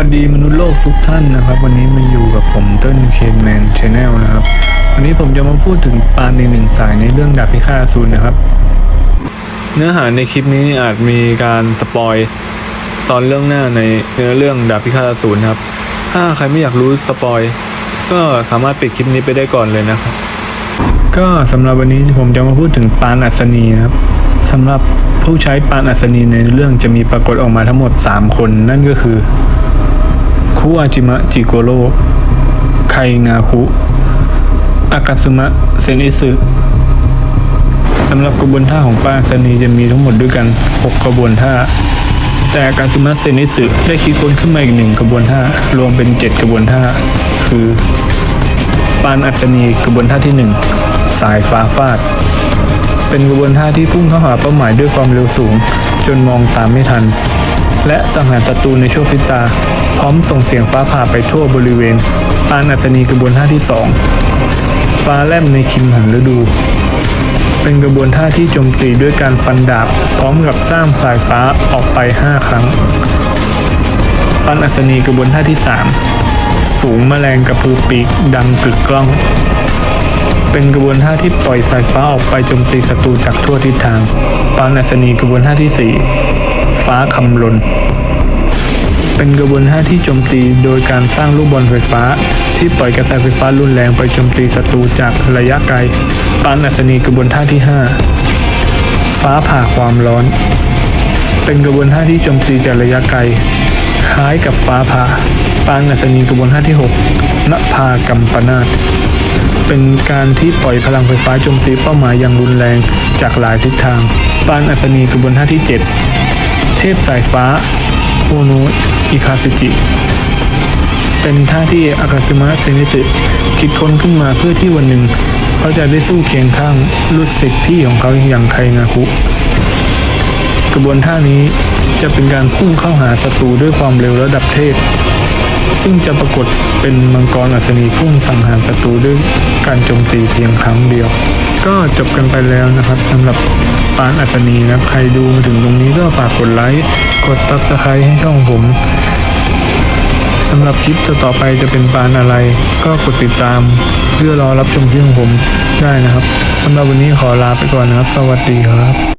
วัสดีมนุษย์โลกทุกท่านนะครับ วันนี้มาอยู่กับผมเติ้ลเคนแมนชาแนลนะครับ วันนี้ผมจะมาพูดถึงปานในหนึ่งสายในเรื่องดาบพิฆาตอสูรนะครับ เนื้อหาในคลิปนี้อาจมีการสปอยตอนเรื่องหน้าในเนื้อเรื่องดาบพิฆาตอสูรครับ ถ้าใครไม่อยากรู้สปอยก็สามารถปิดคลิปนี้ไปได้ก่อนเลยนะครับ ก็สำหรับวันนี้ผมจะมาพูดถึงปานอัศนีนะครับสำหรับผู้ใช้ปานอัศนีในเรื่องจะมีปรากฏออกมาทั้งหมด 3 คน นั่นก็คือ คุอาจิมะจิโกโรไคงาคุอากาซึมะเซนิสึสำหรับกระบวนท่าของป้านอัศนีจะมีทั้งหมดด้วยกัน 6 กระบวนท่า แต่อากาซึมะเซนิสึได้คิดค้นขึ้นมาอีกหนึ่งกระบวนท่ารวมเป็น 7 กระบวนท่า คือปานอัศนีกระบวนท่าที่ 1 สายฟ้าฟาด เป็นกระบวนท่าที่พุ่งเข้าหาเป้าหมายด้วยความเร็วสูง จนมองตามไม่ทัน และสังหารศัตรูในช่วงพริบตา พร้อมส่งเสียงฟ้าผ่าไปทั่วบริเวณ ปานอัศนีกระบวนท่าที่ 2 ฟ้าแลบในคิมหันฤดู เป็นกระบวนท่าที่โจมตีด้วยการฟันดาบ พร้อมกับสร้างสายฟ้าออกไป 5 ครั้ง ปานอัศนีกระบวนท่าที่ 3 ฝูงแมลงกระพือปีกดังกึกกล้องเป็นกระบวนท่าที่ปล่อยสายฟ้าออกไปโจมตีศัตรูจากทั่วทิศทาง ปานอัศนีกระบวนท่าที่ 4 ฟ้าคำลน เป็นกระบวนท่าที่โจมตีโดยการสร้างลูกบอลไฟฟ้า ที่ปล่อยกระแสไฟฟ้ารุนแรงไปโจมตีศัตรูจากระยะไกลปานอัศนีกระบวนท่าที่ 5 ฟ้าผ่าความร้อน เป็นกระบวนท่าที่โจมตีจากระยะไกล คล้ายกับฟ้าผ่า ปานอัศนีกระบวนท่าที่ 6นภากัมปนาตเป็นการที่ปล่อยพลังไฟฟ้าโจมตีเป้าหมายอย่างรุนแรงจากหลายทิศทาง ปานอัศนีกระบวนท่าที่ 7 เทพสายฟ้าโอโน อิคาซิจิ เป็นท่าที่อากาซึมะเซนิสึคิดค้นขึ้นมาเพื่อที่วันหนึ่ง เขาจะได้สู้เคียงข้างลูกศิษย์พี่ของเขาอย่างไคงาคุ กระบวนท่านี้จะเป็นการพุ่งเข้าหาศัตรูด้วยความเร็วระดับเทพ ซึ่งจะปรากฏเป็นมังกรอัศนีพุ่งสังหารศัตรูด้วยการโจมตีเพียงครั้งเดียว ก็จบกันไปแล้วนะครับสำหรับปานอัศนีนะครับใครดูมาถึงตรงนี้ก็ฝากกดไลค์กดซับสไครต์ให้ช่องผมสำหรับคลิปต่อไปจะเป็นปานอะไร ก็กดติดตาม เพื่อรอรับชมคลิปของผมได้นะครับสำหรับวันนี้ขอลาไปก่อนนะครับ สวัสดีครับ